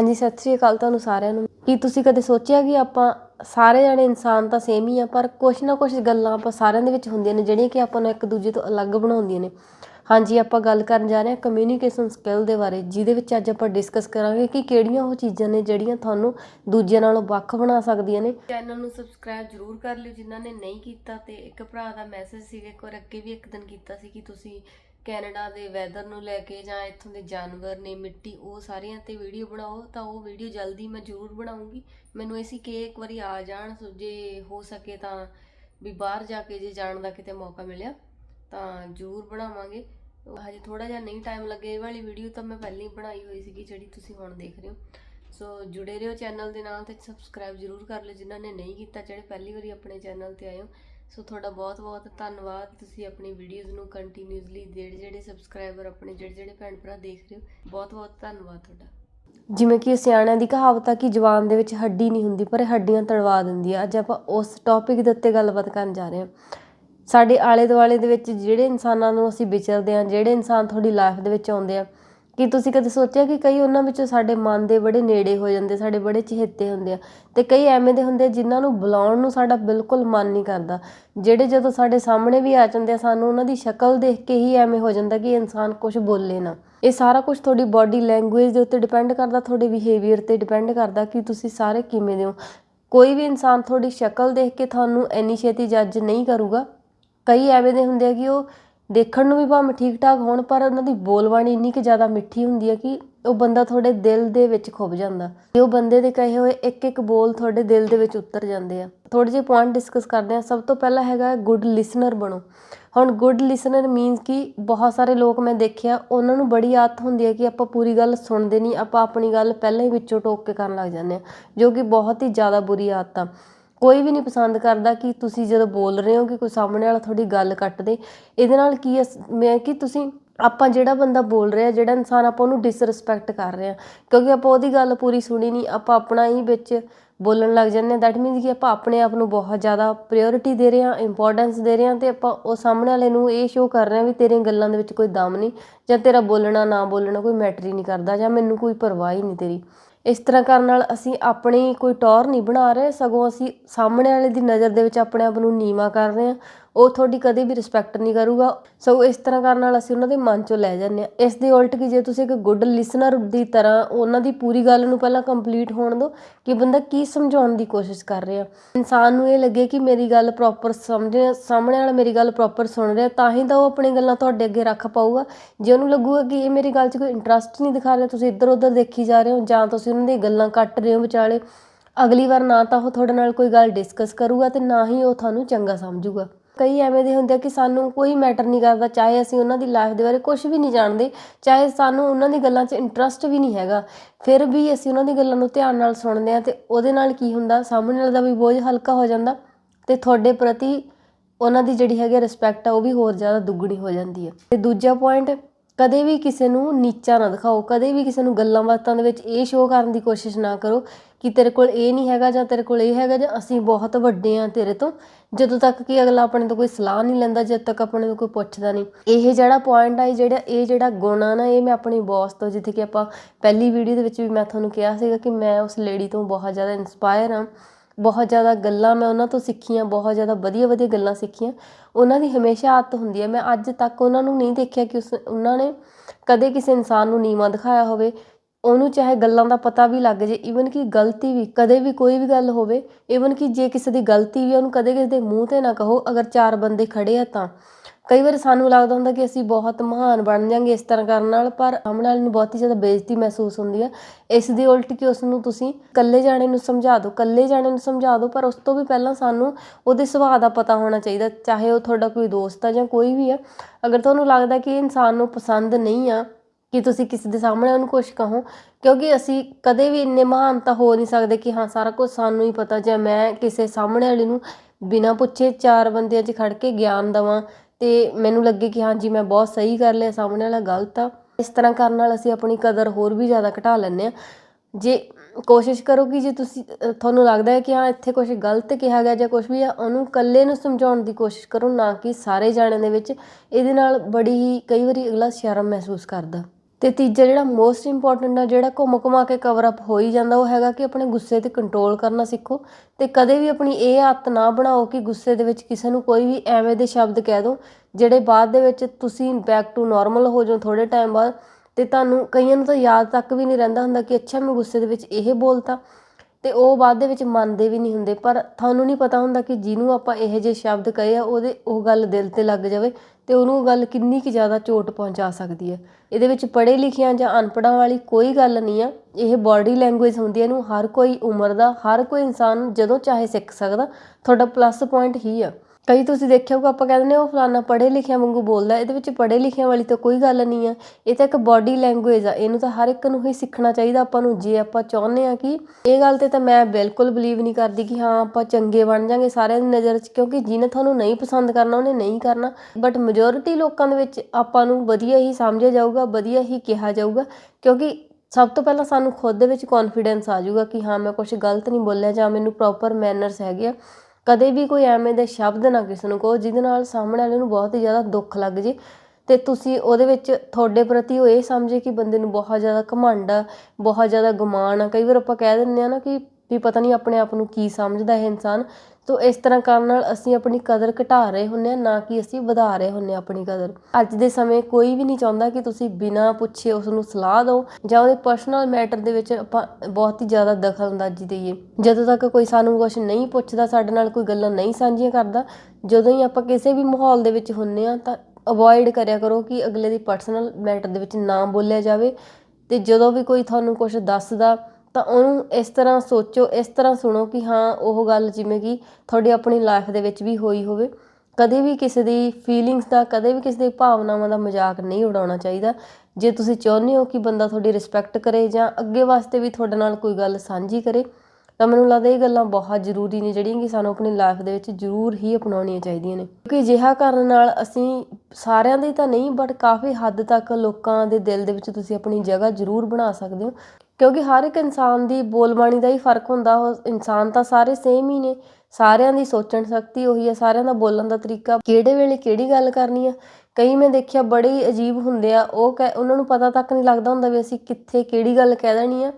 ਹਾਂਜੀ, ਸਤਿ ਸ੍ਰੀ ਅਕਾਲ ਤੁਹਾਨੂੰ ਸਾਰਿਆਂ ਨੂੰ। ਕੀ ਤੁਸੀਂ ਕਦੇ ਸੋਚਿਆ ਕਿ ਆਪਾਂ ਸਾਰੇ ਜਣੇ ਇਨਸਾਨ ਤਾਂ ਸੇਮ ਹੀ ਆ, ਪਰ ਕੁਛ ਨਾ ਕੁਛ ਗੱਲਾਂ ਆਪਾਂ ਸਾਰਿਆਂ ਦੇ ਵਿੱਚ ਹੁੰਦੀਆਂ ਨੇ, ਜਿਹੜੀਆਂ ਕਿ ਆਪਾਂ ਨੂੰ ਇੱਕ ਦੂਜੇ ਤੋਂ ਅਲੱਗ ਬਣਾਉਂਦੀਆਂ ਨੇ। ਹਾਂਜੀ, ਆਪਾਂ ਗੱਲ ਕਰਨ ਜਾ ਰਹੇ ਹਾਂ ਕਮਿਊਨੀਕੇਸ਼ਨ ਸਕਿੱਲ ਦੇ ਬਾਰੇ, ਜਿਹਦੇ ਵਿੱਚ ਅੱਜ ਆਪਾਂ ਡਿਸਕਸ ਕਰਾਂਗੇ ਕਿ ਕਿਹੜੀਆਂ ਉਹ ਚੀਜ਼ਾਂ ਨੇ ਜਿਹੜੀਆਂ ਤੁਹਾਨੂੰ ਦੂਜਿਆਂ ਨਾਲੋਂ ਵੱਖ ਬਣਾ ਸਕਦੀਆਂ ਨੇ। ਚੈਨਲ ਨੂੰ ਸਬਸਕ੍ਰਾਈਬ ਜ਼ਰੂਰ ਕਰ ਲਿਓ, ਜਿਨ੍ਹਾਂ ਨੇ ਨਹੀਂ ਕੀਤਾ ਤੇ ਇੱਕ ਭਰਾ ਦਾ ਮੈਸੇਜ ਸੀਗਾ ਇੱਕ ਵਾਰ ਅੱਗੇ ਵੀ ਇੱਕ ਦਿਨ ਕੀਤਾ ਸੀ ਕਿ ਤੁਸੀਂ ਕੈਨੇਡਾ ਦੇ ਵੈਦਰ ਨੂੰ ਲੈ ਕੇ ਜਾਂ ਇੱਥੋਂ ਦੇ ਜਾਨਵਰ ਨੇ, ਮਿੱਟੀ, ਉਹ ਸਾਰਿਆਂ ਤੇ ਵੀਡੀਓ ਬਣਾਓ, ਤਾਂ ਉਹ ਵੀਡੀਓ ਜਲਦੀ ਮੈਂ ਜ਼ਰੂਰ ਬਣਾਉਂਗੀ। ਮੈਨੂੰ ਇਹ ਸੀ ਕਿ ਇੱਕ ਵਾਰੀ ਆ ਜਾਣ, ਸੋ ਜੇ ਹੋ ਸਕੇ ਤਾਂ ਵੀ ਬਾਹਰ ਜਾ ਕੇ ਜੇ ਜਾਣ ਦਾ ਕਿਤੇ ਮੌਕਾ ਮਿਲਿਆ, ਤਾਂ ਜ਼ਰੂਰ ਬਣਾਵਾਂਗੇ। ਹਜੇ ਥੋੜਾ ਜਿਹਾ ਨਹੀਂ ਟਾਈਮ ਲੱਗੇ, ਇਹ ਵਾਲੀ ਵੀਡੀਓ ਤਾਂ ਮੈਂ ਪਹਿਲਾਂ ਹੀ ਬਣਾਈ ਹੋਈ ਸੀਗੀ, ਜਿਹੜੀ ਤੁਸੀਂ ਹੁਣ ਦੇਖ ਰਹੇ ਹੋ। ਸੋ ਜੁੜੇ ਰਹੋ ਚੈਨਲ ਦੇ ਨਾਲ ਤੇ ਸਬਸਕ੍ਰਾਈਬ ਜ਼ਰੂਰ ਕਰ ਲਿਓ, ਜਿਨ੍ਹਾਂ ਨੇ ਨਹੀਂ ਕੀਤਾ, ਜਿਹੜੇ ਪਹਿਲੀ ਵਾਰੀ ਆਪਣੇ ਚੈਨਲ ਤੇ ਆਏ ਹੋ। ਸੋ ਤੁਹਾਡਾ ਬਹੁਤ ਬਹੁਤ ਧੰਨਵਾਦ। ਤੁਸੀਂ ਆਪਣੀ ਵੀਡੀਓਜ਼ ਨੂੰ ਕੰਟੀਨਿਊਸਲੀ ਜਿਹੜੇ ਜਿਹੜੇ ਸਬਸਕ੍ਰਾਈਬਰ ਆਪਣੇ ਜਿਹੜੇ ਜਿਹੜੇ ਭੈਣ ਭਰਾ ਦੇਖ ਰਹੇ ਹੋ, ਬਹੁਤ ਬਹੁਤ ਧੰਨਵਾਦ ਤੁਹਾਡਾ। ਜਿਵੇਂ ਕਿ ਸਿਆਣਿਆਂ ਦੀ ਕਹਾਵਤ ਆ ਕਿ ਜਵਾਨ ਦੇ ਵਿੱਚ ਹੱਡੀ ਨਹੀਂ ਹੁੰਦੀ, ਪਰ ਇਹ ਹੱਡੀਆਂ ਤੜਵਾ ਦਿੰਦੀ ਆ। ਅੱਜ ਆਪਾਂ ਉਸ ਟੌਪਿਕ ਦੇ ਉੱਤੇ ਗੱਲਬਾਤ ਕਰਨ ਜਾ ਰਹੇ ਹਾਂ। ਸਾਡੇ ਆਲੇ ਦੁਆਲੇ ਦੇ ਵਿੱਚ ਜਿਹੜੇ ਇਨਸਾਨਾਂ ਨੂੰ ਅਸੀਂ ਵਿਚਰਦੇ ਹਾਂ, ਜਿਹੜੇ ਇਨਸਾਨ ਤੁਹਾਡੀ ਲਾਈਫ ਦੇ ਵਿੱਚ ਆਉਂਦੇ ਆ ਕੀ ਤੁਸੀਂ ਕਦੇ ਸੋਚਿਆ ਕਿ ਕਈ ਉਹਨਾਂ ਵਿੱਚੋਂ ਸਾਡੇ ਮਨ ਦੇ ਬੜੇ ਨੇੜੇ ਹੋ ਜਾਂਦੇ, ਸਾਡੇ ਬੜੇ ਚਹੇਤੇ ਹੁੰਦੇ ਆ ਅਤੇ ਕਈ ਐਵੇਂ ਦੇ ਹੁੰਦੇ ਆ ਜਿਨ੍ਹਾਂ ਨੂੰ ਬੁਲਾਉਣ ਨੂੰ ਸਾਡਾ ਬਿਲਕੁਲ ਮਨ ਨਹੀਂ ਕਰਦਾ। ਜਿਹੜੇ ਜਦੋਂ ਸਾਡੇ ਸਾਹਮਣੇ ਵੀ ਆ ਜਾਂਦੇ ਆ, ਸਾਨੂੰ ਉਹਨਾਂ ਦੀ ਸ਼ਕਲ ਦੇਖ ਕੇ ਹੀ ਐਵੇਂ ਹੋ ਜਾਂਦਾ ਕਿ ਇਨਸਾਨ ਕੁਝ ਬੋਲੇ ਨਾ। ਇਹ ਸਾਰਾ ਕੁਝ ਤੁਹਾਡੀ ਬਾਡੀ ਲੈਂਗੁਏਜ ਦੇ ਉੱਤੇ ਡਿਪੈਂਡ ਕਰਦਾ, ਤੁਹਾਡੇ ਬਿਹੇਵੀਅਰ ਤੇ ਡਿਪੈਂਡ ਕਰਦਾ ਕਿ ਤੁਸੀਂ ਸਾਰੇ ਕਿਵੇਂ ਦੇ ਹੋ। ਕੋਈ ਵੀ ਇਨਸਾਨ ਤੁਹਾਡੀ ਸ਼ਕਲ ਦੇਖ ਕੇ ਤੁਹਾਨੂੰ ਇੰਨੀ ਛੇਤੀ ਜੱਜ ਨਹੀਂ ਕਰੂਗਾ। ਕਈ ਐਵੇਂ ਦੇ ਹੁੰਦੇ ਆ ਕਿ ਉਹ ਦੇਖਣ ਨੂੰ ਵੀ ਭਾਵੇਂ ਠੀਕ ਠਾਕ ਹੋਣ, ਪਰ ਉਹਨਾਂ ਦੀ ਬੋਲਬਾਣੀ ਇੰਨੀ ਕਿ ਜ਼ਿਆਦਾ ਮਿੱਠੀ ਹੁੰਦੀ ਹੈ ਕਿ ਉਹ ਬੰਦਾ ਤੁਹਾਡੇ ਦਿਲ ਦੇ ਵਿੱਚ ਖੁੱਭ ਜਾਂਦਾ। ਤੇ ਉਹ ਬੰਦੇ ਦੇ ਕਹੇ ਹੋਏ ਇੱਕ ਇੱਕ ਬੋਲ ਤੁਹਾਡੇ ਦਿਲ ਦੇ ਵਿੱਚ ਉਤਰ ਜਾਂਦੇ ਆ। ਥੋੜੇ ਜਿਹੇ ਪੁਆਇੰਟ ਡਿਸਕਸ ਕਰਦੇ ਆ। ਸਭ ਤੋਂ ਪਹਿਲਾ ਹੈਗਾ ਗੁੱਡ ਲਿਸਨਰ ਬਣੋ। ਹੁਣ ਗੁੱਡ ਲਿਸਨਰ ਮੀਨਸ ਕਿ ਬਹੁਤ ਸਾਰੇ ਲੋਕ ਮੈਂ ਦੇਖਿਆ, ਉਹਨਾਂ ਨੂੰ ਬੜੀ ਆਦਤ ਹੁੰਦੀ ਹੈ ਕਿ ਆਪਾਂ ਪੂਰੀ ਗੱਲ ਸੁਣਦੇ ਨਹੀਂ, ਆਪਾਂ ਆਪਣੀ ਗੱਲ ਪਹਿਲਾਂ ਹੀ ਵਿੱਚੋਂ ਟੋਕ ਕੇ ਕਰਨ ਲੱਗ ਜਾਂਦੇ ਆ, ਜੋ ਕਿ ਬਹੁਤ ਹੀ ਜ਼ਿਆਦਾ ਬੁਰੀ ਆਦਤ ਆ। ਕੋਈ ਵੀ ਨਹੀਂ ਪਸੰਦ ਕਰਦਾ ਕਿ ਤੁਸੀਂ ਜਦੋਂ ਬੋਲ ਰਹੇ ਹੋ ਕਿ ਕੋਈ ਸਾਹਮਣੇ ਵਾਲਾ ਤੁਹਾਡੀ ਗੱਲ ਕੱਟ ਦੇ, ਇਹਦੇ ਨਾਲ ਕੀ ਅਸ- ਮੈਂ ਕਿ ਤੁਸੀਂ, ਆਪਾਂ ਜਿਹੜਾ ਬੰਦਾ ਬੋਲ ਰਿਹਾ, ਜਿਹੜਾ ਇਨਸਾਨ ਆਪਾਂ ਉਹਨੂੰ ਡਿਸਰਿਸਪੈਕਟ ਕਰ ਰਹੇ ਹਾਂ ਕਿਉਂਕਿ ਆਪਾਂ ਉਹਦੀ ਗੱਲ ਪੂਰੀ ਸੁਣੀ ਨਹੀਂ, ਆਪਾਂ ਆਪਣਾ ਹੀ ਵਿੱਚ ਬੋਲਣ ਲੱਗ ਜਾਂਦੇ ਹਾਂ। ਦੈਟ ਮੀਨਸ ਕਿ ਆਪਾਂ ਆਪਣੇ ਆਪ ਨੂੰ ਬਹੁਤ ਜ਼ਿਆਦਾ ਪ੍ਰਾਇੋਰਟੀ ਦੇ ਰਹੇ ਹਾਂ ਇੰਪੋਰਟੈਂਸ ਦੇ ਰਹੇ ਹਾਂ ਤੇ ਆਪਾਂ ਉਹ ਸਾਹਮਣੇ ਵਾਲੇ ਨੂੰ ਇਹ ਸ਼ੋਅ ਕਰ ਰਹੇ ਹਾਂ ਵੀ ਤੇਰੀਆਂ ਗੱਲਾਂ ਦੇ ਵਿੱਚ ਕੋਈ ਦਮ ਨਹੀਂ ਜਾਂ ਤੇਰਾ ਬੋਲਣਾ, ਨਾ ਬੋਲਣਾ ਕੋਈ ਮੈਟਰ ਹੀ ਨਹੀਂ ਕਰਦਾ ਜਾਂ ਮੈਨੂੰ ਕੋਈ ਪਰਵਾਹ ਹੀ ਨਹੀਂ ਤੇਰੀ। ਇਸ ਤਰ੍ਹਾਂ ਕਰਨ ਨਾਲ ਅਸੀਂ ਆਪਣੀ ਕੋਈ ਟੌਰ ਨਹੀਂ ਬਣਾ ਰਹੇ, ਸਗੋਂ ਅਸੀਂ ਸਾਹਮਣੇ ਵਾਲੇ ਦੀ ਨਜ਼ਰ ਦੇ ਵਿੱਚ ਆਪਣੇ ਆਪ ਨੂੰ ਨੀਵਾਂ ਕਰ ਰਹੇ ਹਾਂ। ਉਹ ਤੁਹਾਡੀ ਕਦੇ ਵੀ ਰਿਸਪੈਕਟ ਨਹੀਂ ਕਰੂਗਾ। ਸੋ ਇਸ ਤਰ੍ਹਾਂ ਕਰਨ ਨਾਲ ਅਸੀਂ ਉਹਨਾਂ ਦੇ ਮਨ ਚੋਂ ਲੈ ਜਾਂਦੇ ਹਾਂ। ਇਸ ਦੇ ਉਲਟ ਕਿ ਜੇ ਤੁਸੀਂ ਇੱਕ ਗੁੱਡ ਲਿਸਨਰ ਦੀ ਤਰ੍ਹਾਂ ਉਹਨਾਂ ਦੀ ਪੂਰੀ ਗੱਲ ਨੂੰ ਪਹਿਲਾਂ ਕੰਪਲੀਟ ਹੋਣ ਦਿਓ, ਕਿ ਬੰਦਾ ਕੀ ਸਮਝਾਉਣ ਦੀ ਕੋਸ਼ਿਸ਼ ਕਰ ਰਿਹਾ। ਇਨਸਾਨ ਨੂੰ ਇਹ ਲੱਗੇ ਕਿ ਮੇਰੀ ਗੱਲ ਪ੍ਰੋਪਰ ਸਮਝ, ਸਾਹਮਣੇ ਵਾਲਾ ਮੇਰੀ ਗੱਲ ਪ੍ਰੋਪਰ ਸੁਣ ਰਿਹਾ, ਤਾਂ ਹੀ ਤਾਂ ਉਹ ਆਪਣੀ ਗੱਲਾਂ ਤੁਹਾਡੇ ਅੱਗੇ ਰੱਖ ਪਾਊਗਾ। ਜੇ ਉਹਨੂੰ ਲੱਗੂਗਾ ਕਿ ਇਹ ਮੇਰੀ ਗੱਲ 'ਚ ਕੋਈ ਇੰਟਰਸਟ ਨਹੀਂ ਦਿਖਾ ਰਿਹਾ, ਤੁਸੀਂ ਇੱਧਰ ਉੱਧਰ ਦੇਖੀ ਜਾ ਰਹੇ ਹੋ, ਜਾਂ ਤੁਸੀਂ ਉਹਨਾਂ ਦੀ ਗੱਲਾਂ ਕੱਟ ਰਹੇ ਹੋ ਵਿਚਾਲੇ, ਅਗਲੀ ਵਾਰ ਨਾ ਤਾਂ ਉਹ ਤੁਹਾਡੇ ਨਾਲ ਕੋਈ ਗੱਲ ਡਿਸਕਸ ਕਰੂਗਾ ਤੇ ਨਾ ਹੀ ਉਹ ਤੁਹਾਨੂੰ ਚੰਗਾ ਸਮਝੂਗਾ। ਕਈ ਐਵੇਂ ਦੇ ਹੁੰਦੇ ਆ ਕਿ ਸਾਨੂੰ ਕੋਈ ਮੈਟਰ ਨਹੀਂ ਕਰਦਾ, ਚਾਹੇ ਅਸੀਂ ਉਹਨਾਂ ਦੀ ਲਾਈਫ ਦੇ ਬਾਰੇ ਕੁਝ ਵੀ ਨਹੀਂ ਜਾਣਦੇ, ਚਾਹੇ ਸਾਨੂੰ ਉਹਨਾਂ ਦੀ ਗੱਲਾਂ 'ਚ ਇੰਟਰਸਟ ਵੀ ਨਹੀਂ ਹੈਗਾ, ਫਿਰ ਵੀ ਅਸੀਂ ਉਹਨਾਂ ਦੀ ਗੱਲਾਂ ਨੂੰ ਧਿਆਨ ਨਾਲ ਸੁਣਦੇ ਆ ਤੇ ਉਹਦੇ ਨਾਲ ਕੀ ਹੁੰਦਾ, ਸਾਹਮਣੇ ਵਾਲੇ ਦਾ ਵੀ ਬੋਝ ਹਲਕਾ ਹੋ ਜਾਂਦਾ ਤੇ ਤੁਹਾਡੇ ਪ੍ਰਤੀ ਉਹਨਾਂ ਦੀ ਜਿਹੜੀ ਹੈਗੀ ਰਿਸਪੈਕਟ ਆ, ਉਹ ਵੀ ਹੋਰ ਜ਼ਿਆਦਾ ਦੁੱਗਣੀ ਹੋ ਜਾਂਦੀ ਹੈ। ਤੇ ਦੂਜਾ ਪੁਆਇੰਟ ਕਦੇ ਵੀ ਕਿਸੇ ਨੂੰ ਨੀਚਾ ਨਾ ਦਿਖਾਓ, ਕਦੇ ਵੀ ਕਿਸੇ ਨੂੰ ਗੱਲਾਂ ਬਾਤਾਂ ਦੇ ਵਿੱਚ ਇਹ ਸ਼ੋਅ ਕਰਨ ਦੀ ਕੋਸ਼ਿਸ਼ ਨਾ ਕਰੋ ਕਿ ਤੇਰੇ ਕੋਲ ਇਹ ਨਹੀਂ ਹੈਗਾ ਜਾਂ ਤੇਰੇ ਕੋਲ ਇਹ ਹੈਗਾ ਜਾਂ ਅਸੀਂ ਬਹੁਤ ਵੱਡੇ ਆ ਤੇਰੇ ਤੋਂ, ਜਦੋਂ ਤੱਕ ਕਿ ਅਗਲਾ ਆਪਣੇ ਤੋਂ ਕੋਈ ਸਲਾਹ ਨਹੀਂ ਲੈਂਦਾ, ਜਦ ਤੱਕ ਆਪਣੇ ਤੋਂ ਕੋਈ ਪੁੱਛਦਾ ਨਹੀਂ। ਇਹ ਜਿਹੜਾ ਪੁਆਇੰਟ ਆ, ਇਹ ਜਿਹੜਾ ਇਹ ਜਿਹੜਾ ਗੁਣ ਆ ਨਾ, ਇਹ ਮੈਂ ਆਪਣੀ ਬੌਸ ਤੋਂ, ਜਿੱਥੇ ਕਿ ਆਪਾਂ ਪਹਿਲੀ ਵੀਡੀਓ ਦੇ ਵਿੱਚ ਵੀ ਮੈਂ ਤੁਹਾਨੂੰ ਕਿਹਾ ਸੀਗਾ ਕਿ ਮੈਂ ਉਸ ਲੇਡੀ ਤੋਂ ਬਹੁਤ ਜ਼ਿਆਦਾ ਇਨਸਪਾਇਰ ਆ ਬਹੁਤ ਜ਼ਿਆਦਾ ਗੱਲਾਂ ਮੈਂ ਉਹਨਾਂ ਤੋਂ ਸਿੱਖੀਆਂ, ਬਹੁਤ ਜ਼ਿਆਦਾ ਵਧੀਆ ਵਧੀਆ ਗੱਲਾਂ ਸਿੱਖੀਆਂ। ਉਹਨਾਂ ਦੀ ਹਮੇਸ਼ਾ ਆਦਤ ਹੁੰਦੀ ਹੈ। ਮੈਂ ਅੱਜ ਤੱਕ ਉਹਨਾਂ ਨੂੰ ਨਹੀਂ ਦੇਖਿਆ ਕਿ ਉਸ, ਉਹਨਾਂ ਨੇ ਕਦੇ ਕਿਸੇ ਇਨਸਾਨ ਨੂੰ ਨੀਵਾਂ ਦਿਖਾਇਆ ਹੋਵੇ। ਉਹਨੂੰ ਚਾਹੇ ਗੱਲਾਂ ਦਾ ਪਤਾ ਵੀ ਲੱਗ ਜੇ ਈਵਨ ਕਿ ਗਲਤੀ ਵੀ, ਕਦੇ ਵੀ ਕੋਈ ਵੀ ਗੱਲ ਹੋਵੇ ਈਵਨ ਕਿ ਜੇ ਕਿਸੇ ਦੀ ਗਲਤੀ ਵੀ ਉਹਨੂੰ ਕਦੇ ਕਿਸੇ ਦੇ ਮੂੰਹ ਤੇ ਨਾ ਕਹੋ, ਅਗਰ ਚਾਰ ਬੰਦੇ ਖੜੇ ਆ ਤਾਂ। ਕਈ ਵਾਰ ਸਾਨੂੰ ਲੱਗਦਾ ਹੁੰਦਾ ਕਿ ਅਸੀਂ ਬਹੁਤ ਮਹਾਨ ਬਣ ਜਾਾਂਗੇ ਇਸ ਤਰ੍ਹਾਂ ਕਰਨ ਨਾਲ, ਪਰ ਸਾਹਮਣੇ ਵਾਲੇ ਨੂੰ ਬਹੁਤ ਹੀ ਜ਼ਿਆਦਾ ਬੇਇੱਜ਼ਤੀ ਮਹਿਸੂਸ ਹੁੰਦੀ ਹੈ ਇਸ ਦੀ ਉਲਟ ਕਿ ਉਸ ਨੂੰ ਤੁਸੀਂ ਇਕੱਲੇ ਜਾਣੇ ਨੂੰ ਸਮਝਾ ਦਿਓ, ਇਕੱਲੇ ਜਾਣੇ ਨੂੰ ਸਮਝਾ ਦਿਓ, ਪਰ ਉਸ ਤੋਂ ਵੀ ਪਹਿਲਾਂ ਸਾਨੂੰ ਉਹਦੇ ਸੁਭਾਅ ਦਾ ਪਤਾ ਹੋਣਾ ਚਾਹੀਦਾ, ਚਾਹੇ ਉਹ ਤੁਹਾਡਾ ਕੋਈ ਦੋਸਤ ਆ ਜਾਂ ਕੋਈ ਵੀ ਆ। ਅਗਰ ਤੁਹਾਨੂੰ ਲੱਗਦਾ ਕਿ ਇਨਸਾਨ ਨੂੰ ਪਸੰਦ ਨਹੀਂ ਆ ਕਿ ਤੁਸੀਂ ਕਿਸੇ ਦੇ ਸਾਹਮਣੇ ਉਹਨੂੰ ਕੁਝ ਕਹੋ, ਕਿਉਂਕਿ ਅਸੀਂ ਕਦੇ ਵੀ ਇੰਨੇ ਮਹਾਨ ਤਾਂ ਹੋ ਨਹੀਂ ਸਕਦੇ ਕਿ ਹਾਂ, ਸਾਰਾ ਕੁਝ ਸਾਨੂੰ ਹੀ ਪਤਾ ਜਾਂ ਮੈਂ ਕਿਸੇ ਸਾਹਮਣੇ ਵਾਲੇ ਨੂੰ ਬਿਨਾਂ ਪੁੱਛੇ ਚਾਰ ਬੰਦਿਆਂ 'ਚ ਖੜ ਕੇ ਗਿਆਨ ਦਵਾਂ ਤੇ ਮੈਨੂੰ ਲੱਗੇ ਕਿ ਹਾਂਜੀ ਮੈਂ ਬਹੁਤ ਸਹੀ ਕਰ ਲਿਆ, ਸਾਹਮਣੇ ਵਾਲਾ ਗਲਤ ਆ। ਇਸ ਤਰ੍ਹਾਂ ਕਰਨ ਨਾਲ ਅਸੀਂ ਆਪਣੀ ਕਦਰ ਹੋਰ ਵੀ ਜ਼ਿਆਦਾ ਘਟਾ ਲੈਂਦੇ ਆ ਜੇ ਕੋਸ਼ਿਸ਼ ਕਰੋ ਕਿ ਜੇ ਤੁਸੀਂ ਤੁਹਾਨੂੰ ਲੱਗਦਾ ਹੈ ਕਿ ਹਾਂ, ਇੱਥੇ ਕੁਝ ਗਲਤ ਕਿਹਾ ਗਿਆ ਜਾਂ ਕੁਝ ਵੀ ਆ, ਉਹਨੂੰ ਇਕੱਲੇ ਨੂੰ ਸਮਝਾਉਣ ਦੀ ਕੋਸ਼ਿਸ਼ ਕਰੋ, ਨਾ ਕਿ ਸਾਰੇ ਜਾਣਿਆਂ ਦੇ ਵਿੱਚ। ਇਹਦੇ ਨਾਲ ਬੜੀ ਹੀ ਕਈ ਵਾਰੀ ਅਗਲਾ ਸ਼ਰਮ ਮਹਿਸੂਸ ਕਰਦਾ। ਤੇ ਤੀਜਾ ਜਿਹੜਾ ਮੋਸਟ ਇੰਪੋਰਟੈਂਟ ਆ, ਜਿਹੜਾ ਘੁੰਮ ਘੁਮਾ ਕੇ ਕਵਰ ਅਪ ਹੋ ਹੀ ਜਾਂਦਾ, ਉਹ ਹੈਗਾ ਕਿ ਆਪਣੇ ਗੁੱਸੇ ਤੇ ਕੰਟਰੋਲ ਕਰਨਾ ਸਿੱਖੋ ਤੇ ਕਦੇ ਵੀ ਆਪਣੀ ਇਹ ਆਦਤ ਨਾ ਬਣਾਓ ਕਿ ਗੁੱਸੇ ਦੇ ਵਿੱਚ ਕਿਸੇ ਨੂੰ ਕੋਈ ਵੀ ਐਵੇਂ ਦੇ ਸ਼ਬਦ ਕਹਿ ਦਿਓ ਜਿਹੜੇ ਬਾਅਦ ਦੇ ਵਿੱਚ ਤੁਸੀਂ ਬੈਕ ਟੂ ਨਾਰਮਲ ਹੋ ਜਾਓ ਥੋੜੇ ਟਾਈਮ ਬਾਅਦ ਤੇ ਤੁਹਾਨੂੰ ਕਈਆਂ ਨੂੰ ਤਾਂ ਯਾਦ ਤੱਕ ਵੀ ਨਹੀਂ ਰਹਿੰਦਾ ਹੁੰਦਾ ਕਿ ਅੱਛਾ ਮੈਂ ਗੁੱਸੇ ਦੇ ਵਿੱਚ ਇਹ ਬੋਲਤਾ ਤੇ ਉਹ ਬਾਅਦ ਦੇ ਵਿੱਚ ਮੰਨਦੇ ਵੀ ਨਹੀਂ ਹੁੰਦੇ, ਪਰ ਤੁਹਾਨੂੰ ਨਹੀਂ ਪਤਾ ਹੁੰਦਾ ਕਿ ਜਿਹਨੂੰ ਆਪਾਂ ਇਹੋ ਜਿਹੇ ਸ਼ਬਦ ਕਹੇ ਆ, ਉਹਦੇ, ਉਹ ਗੱਲ ਦਿਲ ਤੇ ਲੱਗ ਜਾਵੇ ਤੇ ਉਹਨੂੰ ਗੱਲ ਕਿੰਨੀ ਕੁ ਜ਼ਿਆਦਾ ਚੋਟ ਪਹੁੰਚਾ ਸਕਦੀ ਹੈ। ਇਹਦੇ ਵਿੱਚ ਪੜ੍ਹੇ ਲਿਖਿਆਂ ਜਾਂ ਅਨਪੜ੍ਹਾਂ ਵਾਲੀ ਕੋਈ ਗੱਲ ਨਹੀਂ ਆ। ਇਹ ਬਾਡੀ ਲੈਂਗੁਏਜ ਹੁੰਦੀ ਹੈ, ਇਹਨੂੰ ਹਰ ਕੋਈ ਉਮਰ ਦਾ, ਹਰ ਕੋਈ ਇਨਸਾਨ ਜਦੋਂ ਚਾਹੇ ਸਿੱਖ ਸਕਦਾ, ਤੁਹਾਡਾ ਪਲੱਸ ਪੁਆਇੰਟ ਹੀ ਆ। ਕਈ ਤੁਸੀਂ ਦੇਖਿਆ ਹੋਊਗਾ, ਆਪਾਂ ਕਹਿੰਦੇ ਨੇ ਉਹ ਫਲਾਨਾ ਪੜ੍ਹੇ ਲਿਖਿਆ ਵਾਂਗੂ ਬੋਲਦਾ, ਇਹਦੇ ਵਿੱਚ ਪੜ੍ਹੇ ਲਿਖਿਆਂ ਵਾਲੀ ਤਾਂ ਕੋਈ ਗੱਲ ਨਹੀਂ ਆ। ਇਹ ਤਾਂ ਇੱਕ ਬਾਡੀ ਲੈਂਗੁਏਜ ਆ, ਇਹਨੂੰ ਤਾਂ ਹਰ ਇੱਕ ਨੂੰ ਹੀ ਸਿੱਖਣਾ ਚਾਹੀਦਾ ਆਪਾਂ ਨੂੰ, ਜੇ ਆਪਾਂ ਚਾਹੁੰਦੇ ਆ ਕਿ ਇਹ ਗੱਲ ਤੇ ਤਾਂ ਮੈਂ ਬਿਲਕੁਲ ਬਲੀਵ ਨਹੀਂ ਕਰਦੀ ਕਿ ਹਾਂ, ਆਪਾਂ ਚੰਗੇ ਬਣ ਜਾਾਂਗੇ ਸਾਰਿਆਂ ਦੀ ਨਜ਼ਰ 'ਚ, ਕਿਉਂਕਿ ਜਿਹਨੇ ਤੁਹਾਨੂੰ ਨਹੀਂ ਪਸੰਦ ਕਰਨਾ, ਉਹਨੇ ਨਹੀਂ ਕਰਨਾ। ਬਟ ਮੈਜੋਰਿਟੀ ਲੋਕਾਂ ਦੇ ਵਿੱਚ ਆਪਾਂ ਨੂੰ ਵਧੀਆ ਹੀ ਸਮਝਿਆ ਜਾਊਗਾ, ਵਧੀਆ ਹੀ ਕਿਹਾ ਜਾਊਗਾ, ਕਿਉਂਕਿ ਸਭ ਤੋਂ ਪਹਿਲਾਂ ਸਾਨੂੰ ਖੁਦ ਦੇ ਵਿੱਚ ਕੌਨਫੀਡੈਂਸ ਆ ਜਾਊਗਾ ਕਿ ਹਾਂ, ਮੈਂ ਕੁਝ ਗਲਤ ਨਹੀਂ ਬੋਲਿਆ ਜਾਂ ਮੈਨੂੰ ਪ੍ਰੋਪਰ ਮੈਨਰਸ ਹੈਗੇ ਆ। ਕਦੇ ਵੀ ਕੋਈ ਐਵੇਂ ਦੇ ਸ਼ਬਦ ਨਾ ਕਿਸੇ ਨੂੰ ਕਹੋ, ਜਿਹਦੇ ਨਾਲ ਸਾਹਮਣੇ ਵਾਲੇ ਨੂੰ ਬਹੁਤ ਹੀ ਜ਼ਿਆਦਾ ਦੁੱਖ ਲੱਗ ਜੇ। ਤੇ ਤੁਸੀਂ ਉਹਦੇ ਵਿੱਚ ਤੁਹਾਡੇ ਪ੍ਰਤੀ ਉਹ ਇਹ ਸਮਝੇ ਕਿ ਬੰਦੇ ਨੂੰ ਬਹੁਤ ਜ਼ਿਆਦਾ ਘਮੰਡ ਆ, ਬਹੁਤ ਜ਼ਿਆਦਾ ਗੁਮਾਨ ਆ। ਕਈ ਵਾਰ ਆਪਾਂ ਕਹਿ ਦਿੰਦੇ ਆ ਨਾ ਕਿ ਵੀ ਪਤਾ ਨਹੀਂ ਆਪਣੇ ਆਪ ਨੂੰ ਕੀ ਸਮਝਦਾ ਇਹ ਇਨਸਾਨ। ਤੋ ਇਸ ਤਰ੍ਹਾਂ ਕਰਨ ਨਾਲ ਅਸੀਂ ਆਪਣੀ ਕਦਰ ਘਟਾ ਰਹੇ ਹੁੰਨੇ ਆ ਨਾ ਕਿ ਅਸੀਂ ਵਧਾ ਰਹੇ ਹੁੰਨੇ ਆ ਆਪਣੀ ਕਦਰ। ਅੱਜ ਦੇ ਸਮੇਂ ਕੋਈ ਵੀ ਨਹੀਂ ਚਾਹੁੰਦਾ ਕਿ ਤੁਸੀਂ ਬਿਨਾਂ ਪੁੱਛੇ ਉਸ ਨੂੰ ਸਲਾਹ ਦਿਓ ਜਾਂ ਉਹਦੇ ਪਰਸਨਲ ਮੈਟਰ ਦੇ ਵਿੱਚ ਆਪਾਂ ਬਹੁਤ ਹੀ ਜ਼ਿਆਦਾ ਦਖਲਅੰਦਾਜ਼ੀ ਦਈਏ। ਜਦੋਂ ਤੱਕ ਕੋਈ ਸਾਨੂੰ ਕੁਝ ਨਹੀਂ ਪੁੱਛਦਾ, ਸਾਡੇ ਨਾਲ ਕੋਈ ਗੱਲਾਂ ਨਹੀਂ ਸਾਂਝੀਆਂ ਕਰਦਾ, ਜਦੋਂ ਹੀ ਆਪਾਂ ਕਿਸੇ ਵੀ ਮਾਹੌਲ ਦੇ ਵਿੱਚ ਹੁੰਨੇ ਆ ਤਾਂ ਅਵੋਇਡ ਕਰਿਆ ਕਰੋ ਕਿ ਅਗਲੇ ਦੀ ਪਰਸਨਲ ਮੈਟਰ ਦੇ ਵਿੱਚ ਨਾ ਬੋਲਿਆ ਜਾਵੇ ਤੇ ਜਦੋਂ ਵੀ ਕੋਈ ਤੁਹਾਨੂੰ ਕੁਝ ਦੱਸਦਾ ਤਾਂ ਉਹਨੂੰ ਇਸ ਤਰ੍ਹਾਂ ਸੋਚੋ, ਇਸ ਤਰ੍ਹਾਂ ਸੁਣੋ ਕਿ ਹਾਂ, ਉਹ ਗੱਲ ਜਿਵੇਂ ਕਿ ਤੁਹਾਡੀ ਆਪਣੀ ਲਾਈਫ ਦੇ ਵਿੱਚ ਵੀ ਹੋਈ ਹੋਵੇ। ਕਦੇ ਵੀ ਕਿਸੇ ਦੀ ਫੀਲਿੰਗਸ ਦਾ, ਕਦੇ ਵੀ ਕਿਸੇ ਦੀ ਭਾਵਨਾਵਾਂ ਦਾ ਮਜ਼ਾਕ ਨਹੀਂ ਉਡਾਉਣਾ ਚਾਹੀਦਾ। ਜੇ ਤੁਸੀਂ ਚਾਹੁੰਦੇ ਹੋ ਕਿ ਬੰਦਾ ਤੁਹਾਡੀ ਰਿਸਪੈਕਟ ਕਰੇ ਜਾਂ ਅੱਗੇ ਵਾਸਤੇ ਵੀ ਤੁਹਾਡੇ ਨਾਲ ਕੋਈ ਗੱਲ ਸਾਂਝੀ ਕਰੇ, ਤਾਂ ਮੈਨੂੰ ਲੱਗਦਾ ਇਹ ਗੱਲਾਂ ਬਹੁਤ ਜ਼ਰੂਰੀ ਨੇ, ਜਿਹੜੀਆਂ ਕਿ ਸਾਨੂੰ ਆਪਣੀ ਲਾਈਫ ਦੇ ਵਿੱਚ ਜ਼ਰੂਰ ਹੀ ਅਪਣਾਉਣੀਆਂ ਚਾਹੀਦੀਆਂ ਨੇ। ਕਿਉਂਕਿ ਅਜਿਹਾ ਕਰਨ ਨਾਲ ਅਸੀਂ ਸਾਰਿਆਂ ਦੇ ਤਾਂ ਨਹੀਂ ਬਟ ਕਾਫੀ ਹੱਦ ਤੱਕ ਲੋਕਾਂ ਦੇ ਦਿਲ ਦੇ ਵਿੱਚ ਤੁਸੀਂ ਆਪਣੀ ਜਗ੍ਹਾ ਜ਼ਰੂਰ ਬਣਾ ਸਕਦੇ ਹੋ। ਕਿਉਂਕਿ ਹਰ ਇੱਕ ਇਨਸਾਨ ਦੀ ਬੋਲਬਾਣੀ ਦਾ ਹੀ ਫ਼ਰਕ ਹੁੰਦਾ, ਉਹ ਇਨਸਾਨ ਤਾਂ ਸਾਰੇ ਸੇਮ ਹੀ ਨੇ, ਸਾਰਿਆਂ ਦੀ ਸੋਚਣ ਸ਼ਕਤੀ ਉਹੀ ਹੈ, ਸਾਰਿਆਂ ਦਾ ਬੋਲਣ ਦਾ ਤਰੀਕਾ ਕਿਹੜੇ ਵੇਲੇ ਕਿਹੜੀ ਗੱਲ ਕਰਨੀ ਆ। ਕਈ ਮੈਂ ਦੇਖਿਆ ਬੜੇ ਹੀ ਅਜੀਬ ਹੁੰਦੇ ਆ, ਉਹ ਕਹਿ, ਉਹਨਾਂ ਨੂੰ ਪਤਾ ਤੱਕ ਨਹੀਂ ਲੱਗਦਾ ਹੁੰਦਾ ਵੀ ਅਸੀਂ ਕਿੱਥੇ ਕਿਹੜੀ ਗੱਲ ਕਹਿ ਦੇਣੀ ਆ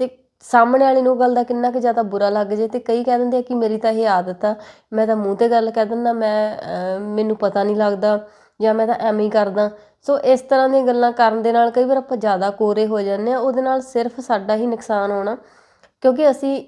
ਤੇ ਸਾਹਮਣੇ ਵਾਲੇ ਨੂੰ ਗੱਲ ਦਾ ਕਿੰਨਾ ਕੁ ਜ਼ਿਆਦਾ ਬੁਰਾ ਲੱਗ ਜੇ ਤੇ ਕਈ ਕਹਿ ਦਿੰਦੇ ਆ ਕਿ ਮੇਰੀ ਤਾਂ ਇਹ ਆਦਤ ਆ, ਮੈਂ ਤਾਂ ਮੂੰਹ ਤੇ ਗੱਲ ਕਹਿ ਦਿੰਦਾ, ਮੈਂ ਮੈਨੂੰ ਪਤਾ ਨਹੀਂ ਲੱਗਦਾ ਜਾਂ ਮੈਂ ਤਾਂ ਐਵੇਂ ਹੀ ਕਰਦਾ। ਸੋ ਇਸ ਤਰ੍ਹਾਂ ਦੀਆਂ ਗੱਲਾਂ ਕਰਨ ਦੇ ਨਾਲ ਕਈ ਵਾਰ ਆਪਾਂ ਜ਼ਿਆਦਾ ਕੋਰੇ ਹੋ ਜਾਂਦੇ ਆ ਉਹਦੇ ਨਾਲ ਸਿਰਫ ਸਾਡਾ ਹੀ ਨੁਕਸਾਨ ਹੋਣਾ ਕਿਉਂਕਿ ਅਸੀਂ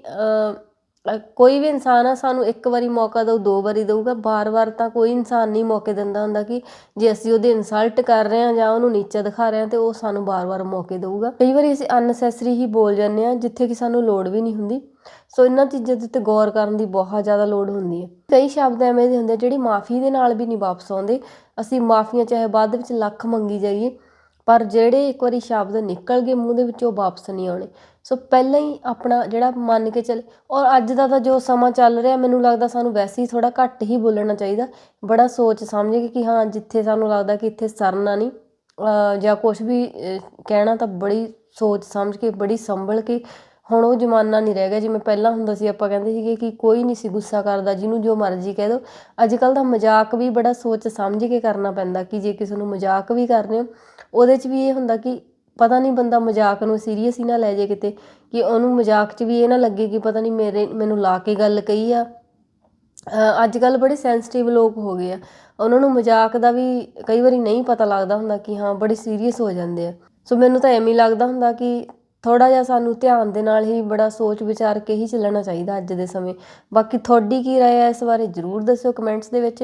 ਕੋਈ ਵੀ ਇਨਸਾਨ ਆ, ਸਾਨੂੰ ਇੱਕ ਵਾਰੀ ਮੌਕਾ ਦਊ, ਦੋ ਵਾਰੀ ਦਊਗਾ। ਬਾਰ-ਬਾਰ ਤਾਂ ਕੋਈ ਇਨਸਾਨ ਨਹੀਂ ਮੌਕੇ ਦਿੰਦਾ ਹੁੰਦਾ ਕਿ ਜੇ ਅਸੀਂ ਉਹਦੇ ਇਨਸਲਟ ਕਰ ਰਹੇ ਹਾਂ ਜਾਂ ਉਹਨੂੰ ਨੀਚਾ ਦਿਖਾ ਰਹੇ ਹਾਂ ਤੇ ਉਹ ਸਾਨੂੰ ਬਾਰ-ਬਾਰ ਮੌਕੇ ਦਊਗਾ। ਕਈ ਵਾਰੀ ਅਸੀਂ ਅਨਨੈਸੈਸਰੀ ਹੀ ਬੋਲ ਜਾਂਦੇ ਹਾਂ, ਜਿੱਥੇ ਕਿ ਸਾਨੂੰ ਲੋੜ ਵੀ ਨਹੀਂ ਹੁੰਦੀ। ਸੋ ਇਹਨਾਂ ਚੀਜ਼ਾਂ ਦੇ ਉੱਤੇ ਗੌਰ ਕਰਨ ਦੀ ਬਹੁਤ ਜ਼ਿਆਦਾ ਲੋੜ ਹੁੰਦੀ ਹੈ। ਕਈ ਸ਼ਬਦ ਐਵੇਂ ਦੇ ਹੁੰਦੇ ਜਿਹੜੇ ਮਾਫੀ ਦੇ ਨਾਲ ਵੀ ਨਹੀਂ ਵਾਪਸ ਆਉਂਦੇ। ਅਸੀਂ ਮਾਫੀਆਂ ਚਾਹੇ ਬਾਅਦ ਵਿੱਚ ਲੱਖ ਮੰਗੀ ਜਾਈਏ, ਪਰ ਜਿਹੜੇ ਇੱਕ ਵਾਰੀ ਸ਼ਬਦ ਨਿਕਲ ਗਏ ਮੂੰਹ ਦੇ ਵਿੱਚੋਂ, ਉਹ ਵਾਪਸ ਨਹੀਂ ਆਉਣੇ। ਸੋ ਪਹਿਲਾਂ ਹੀ ਆਪਣਾ ਜਿਹੜਾ ਮੰਨ ਕੇ ਚੱਲ, ਔਰ ਅੱਜ ਦਾ ਤਾਂ ਜੋ ਸਮਾਂ ਚੱਲ ਰਿਹਾ, ਮੈਨੂੰ ਲੱਗਦਾ ਸਾਨੂੰ ਵੈਸੇ ਹੀ ਥੋੜ੍ਹਾ ਘੱਟ ਹੀ ਬੋਲਣਾ ਚਾਹੀਦਾ। ਬੜਾ ਸੋਚ ਸਮਝ ਕੇ ਕਿ ਹਾਂ, ਜਿੱਥੇ ਸਾਨੂੰ ਲੱਗਦਾ ਕਿ ਇੱਥੇ ਸਰਨਾ ਨਹੀਂ ਜਾਂ ਕੁਝ ਵੀ ਕਹਿਣਾ ਤਾਂ ਬੜੀ ਸੋਚ ਸਮਝ ਕੇ, ਬੜੀ ਸੰਭਲ ਕੇ ਹੁਣ ਉਹ ਜ਼ਮਾਨਾ ਨਹੀਂ ਰਹਿ ਗਿਆ। ਜਿਵੇਂ ਪਹਿਲਾਂ ਹੁੰਦਾ ਸੀ, ਆਪਾਂ ਕਹਿੰਦੇ ਸੀਗੇ ਕਿ ਕੋਈ ਨਹੀਂ ਸੀ ਗੁੱਸਾ ਕਰਦਾ, ਜਿਹਨੂੰ ਜੋ ਮਰਜ਼ੀ ਕਹਿ ਦੋ। ਅੱਜ ਕੱਲ ਦਾ ਮਜ਼ਾਕ ਵੀ ਬੜਾ ਸੋਚ ਸਮਝ ਕੇ ਕਰਨਾ ਪੈਂਦਾ ਕਿ ਜੇ ਕਿਸੇ ਨੂੰ ਮਜ਼ਾਕ ਵੀ ਕਰਨੇ ਹੋ, ਉਹਦੇ 'ਚ ਵੀ ਇਹ ਹੁੰਦਾ ਕਿ ਪਤਾ ਨਹੀਂ ਬੰਦਾ ਮਜ਼ਾਕ ਨੂੰ ਸੀਰੀਅਸ ਹੀ ਨਾ ਲੈ ਜੇ ਕਿਤੇ, ਕਿ ਉਹਨੂੰ ਮਜ਼ਾਕ 'ਚ ਵੀ ਇਹ ਨਾ ਲੱਗੇ ਕਿ ਪਤਾ ਨਹੀਂ ਮੇਰੇ, ਮੈਨੂੰ ਲਾ ਕੇ ਗੱਲ ਕਹੀ ਆ। ਅੱਜ ਕੱਲ ਬੜੇ ਸੈਂਸਿਟਿਵ ਲੋਕ ਹੋ ਗਏ ਆ। ਉਹਨਾਂ ਨੂੰ ਮਜ਼ਾਕ ਦਾ ਵੀ ਕਈ ਵਾਰੀ ਨਹੀਂ ਪਤਾ ਲੱਗਦਾ ਹੁੰਦਾ ਕਿ ਹਾਂ, ਬੜੇ ਸੀਰੀਅਸ ਹੋ ਜਾਂਦੇ ਆ। ਸੋ ਮੈਨੂੰ ਤਾਂ ਐਵੇਂ ਲੱਗਦਾ ਹੁੰਦਾ ਕਿ ਥੋੜਾ ਜਿਹਾ ਸਾਨੂੰ ਧਿਆਨ ਦੇ ਨਾਲ ਹੀ ਬੜਾ ਸੋਚ ਵਿਚਾਰ ਕੇ ਹੀ ਚੱਲਣਾ ਚਾਹੀਦਾ ਅੱਜ ਦੇ ਸਮੇਂ। ਬਾਕੀ ਤੁਹਾਡੀ ਕੀ ਰਾਏ ਹੈ ਇਸ ਬਾਰੇ ਜਰੂਰ ਦੱਸਿਓ ਕਮੈਂਟਸ ਦੇ ਵਿੱਚ।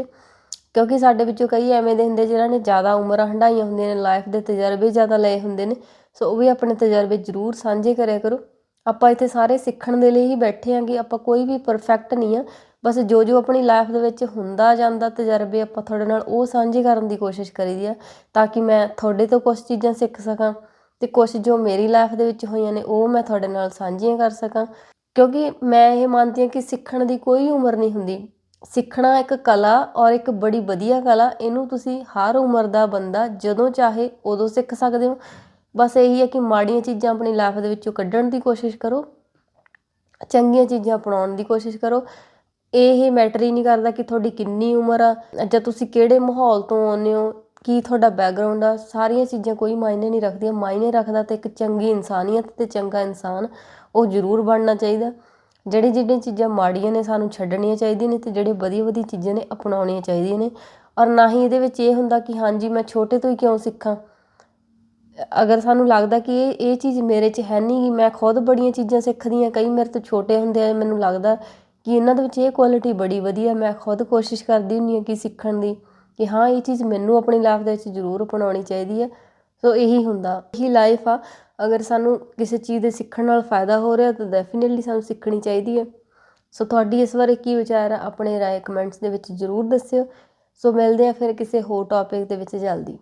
ਕਿਉਂਕਿ ਸਾਡੇ ਵਿੱਚੋਂ ਕਈ ਐਵੇਂ ਦੇ ਹੁੰਦੇ ਜਿਨ੍ਹਾਂ ਨੇ ਜ਼ਿਆਦਾ ਉਮਰਾਂ ਹੰਢਾਈਆਂ ਹੁੰਦੀਆਂ ਨੇ ਲਾਈਫ ਦੇ ਤਜਰਬੇ ਜ਼ਿਆਦਾ ਲਏ ਹੁੰਦੇ ਨੇ, ਸੋ ਉਹ ਵੀ ਆਪਣੇ ਤਜਰਬੇ ਜਰੂਰ ਸਾਂਝੇ ਕਰਿਆ ਕਰੋ। ਆਪਾਂ ਇੱਥੇ ਸਾਰੇ ਸਿੱਖਣ ਦੇ ਲਈ ਹੀ ਬੈਠੇ ਆਂਗੇ ਆਪਾਂ ਕੋਈ ਵੀ ਪਰਫੈਕਟ ਨਹੀਂ ਆ, ਬਸ ਜੋ ਜੋ ਆਪਣੀ ਲਾਈਫ ਦੇ ਵਿੱਚ ਹੁੰਦਾ ਜਾਂਦਾ ਤਜਰਬੇ ਆਪਾਂ ਤੁਹਾਡੇ ਨਾਲ ਉਹ ਸਾਂਝੇ ਕਰਨ ਦੀ ਕੋਸ਼ਿਸ਼ ਕਰੀਦੀ ਆ, ਤਾਂ ਕਿ ਮੈਂ ਤੁਹਾਡੇ ਤੋਂ ਕੁਝ ਚੀਜ਼ਾਂ ਸਿੱਖ ਸਕਾਂ ਤੇ ਕੁਝ ਜੋ ਮੇਰੀ ਲਾਈਫ ਦੇ ਵਿੱਚ ਹੋਈਆਂ ਨੇ ਉਹ ਮੈਂ ਤੁਹਾਡੇ ਨਾਲ ਸਾਂਝੀਆਂ ਕਰ ਸਕਾਂ। ਕਿਉਂਕਿ ਮੈਂ ਇਹ ਮੰਨਦੀ ਹਾਂ ਕਿ ਸਿੱਖਣ ਦੀ ਕੋਈ ਉਮਰ ਨਹੀਂ ਹੁੰਦੀ। ਸਿੱਖਣਾ ਇੱਕ ਕਲਾ ਔਰ ਇੱਕ ਬੜੀ ਵਧੀਆ ਕਲਾ, ਇਹਨੂੰ ਤੁਸੀਂ ਹਰ ਉਮਰ ਦਾ ਬੰਦਾ ਜਦੋਂ ਚਾਹੇ ਉਦੋਂ ਸਿੱਖ ਸਕਦੇ ਹੋ। ਬਸ ਇਹੀ ਹੈ ਕਿ ਮਾੜੀਆਂ ਚੀਜ਼ਾਂ ਆਪਣੀ ਲਾਈਫ ਦੇ ਵਿੱਚੋਂ ਕੱਢਣ ਦੀ ਕੋਸ਼ਿਸ਼ ਕਰੋ, ਚੰਗੀਆਂ ਚੀਜ਼ਾਂ ਅਪਣਾਉਣ ਦੀ ਕੋਸ਼ਿਸ਼ ਕਰੋ। ਇਹ ਮੈਟਰ ਹੀ ਨਹੀਂ ਕਰਦਾ ਕਿ ਤੁਹਾਡੀ ਕਿੰਨੀ ਉਮਰ ਆ, ਜਾਂ ਤੁਸੀਂ ਕਿਹੜੇ ਮਾਹੌਲ ਤੋਂ ਆਉਂਦੇ ਹੋ, ਕੀ ਤੁਹਾਡਾ ਬੈਕਗ੍ਰਾਉਂਡ ਆ। ਸਾਰੀਆਂ ਚੀਜ਼ਾਂ ਕੋਈ ਮਾਇਨੇ ਨਹੀਂ ਰੱਖਦੀਆਂ। ਮਾਇਨੇ ਰੱਖਦਾ ਤੇ ਇੱਕ ਚੰਗੀ ਇਨਸਾਨੀਅਤ ਤੇ ਚੰਗਾ ਇਨਸਾਨ ਉਹ ਜ਼ਰੂਰ ਬਣਨਾ ਚਾਹੀਦਾ। ਜਿਹੜੀ ਜਿਹੜੀਆਂ ਚੀਜ਼ਾਂ ਮਾੜੀਆਂ ਨੇ ਸਾਨੂੰ ਛੱਡਣੀਆਂ ਚਾਹੀਦੀਆਂ ਨੇ ਅਤੇ ਜਿਹੜੇ ਵਧੀਆ ਵਧੀਆ ਚੀਜ਼ਾਂ ਨੇ ਅਪਣਾਉਣੀਆਂ ਚਾਹੀਦੀਆਂ ਨੇ। ਔਰ ਨਾ ਹੀ ਇਹਦੇ ਵਿੱਚ ਇਹ ਹੁੰਦਾ ਕਿ ਹਾਂਜੀ, ਮੈਂ ਛੋਟੇ ਤੋਂ ਹੀ ਕਿਉਂ ਸਿੱਖਾਂ? ਅਗਰ ਸਾਨੂੰ ਲੱਗਦਾ ਕਿ ਇਹ ਇਹ ਚੀਜ਼ ਮੇਰੇ 'ਚ ਹੈ ਨਹੀਂ ਗੀ ਮੈਂ ਖੁਦ ਬੜੀਆਂ ਚੀਜ਼ਾਂ ਸਿੱਖਦੀ ਹਾਂ, ਕਈ ਮੇਰੇ ਤੋਂ ਛੋਟੇ ਹੁੰਦੇ ਆ, ਮੈਨੂੰ ਲੱਗਦਾ ਕਿ ਇਹਨਾਂ ਦੇ ਵਿੱਚ ਇਹ ਕੁਆਲਿਟੀ ਬੜੀ ਵਧੀਆ ਮੈਂ ਖੁਦ ਕੋਸ਼ਿਸ਼ ਕਰਦੀ ਹੁੰਦੀ ਹਾਂ ਕਿ ਸਿੱਖਣ ਦੀ ਕਿ ਹਾਂ, ਇਹ ਚੀਜ਼ ਮੈਨੂੰ ਆਪਣੀ ਲਾਈਫ ਦੇ ਵਿੱਚ ਜ਼ਰੂਰ ਅਪਣਾਉਣੀ ਚਾਹੀਦੀ ਹੈ। ਸੋ ਇਹੀ ਹੁੰਦਾ, ਇਹੀ ਲਾਈਫ ਆ। ਅਗਰ ਸਾਨੂੰ ਕਿਸੇ ਚੀਜ਼ ਦੇ ਸਿੱਖਣ ਨਾਲ ਫਾਇਦਾ ਹੋ ਰਿਹਾ, ਤਾਂ ਡੈਫੀਨਿਟਲੀ ਸਾਨੂੰ ਸਿੱਖਣੀ ਚਾਹੀਦੀ ਹੈ। ਸੋ ਤੁਹਾਡੀ ਇਸ ਬਾਰੇ ਕੀ ਵਿਚਾਰ ਆ, ਆਪਣੇ ਰਾਏ ਕਮੈਂਟਸ ਦੇ ਵਿੱਚ ਜ਼ਰੂਰ ਦੱਸਿਓ। ਸੋ ਮਿਲਦੇ ਆ ਫਿਰ ਕਿਸੇ ਹੋਰ ਟੌਪਿਕ ਦੇ ਵਿੱਚ ਜਲਦੀ।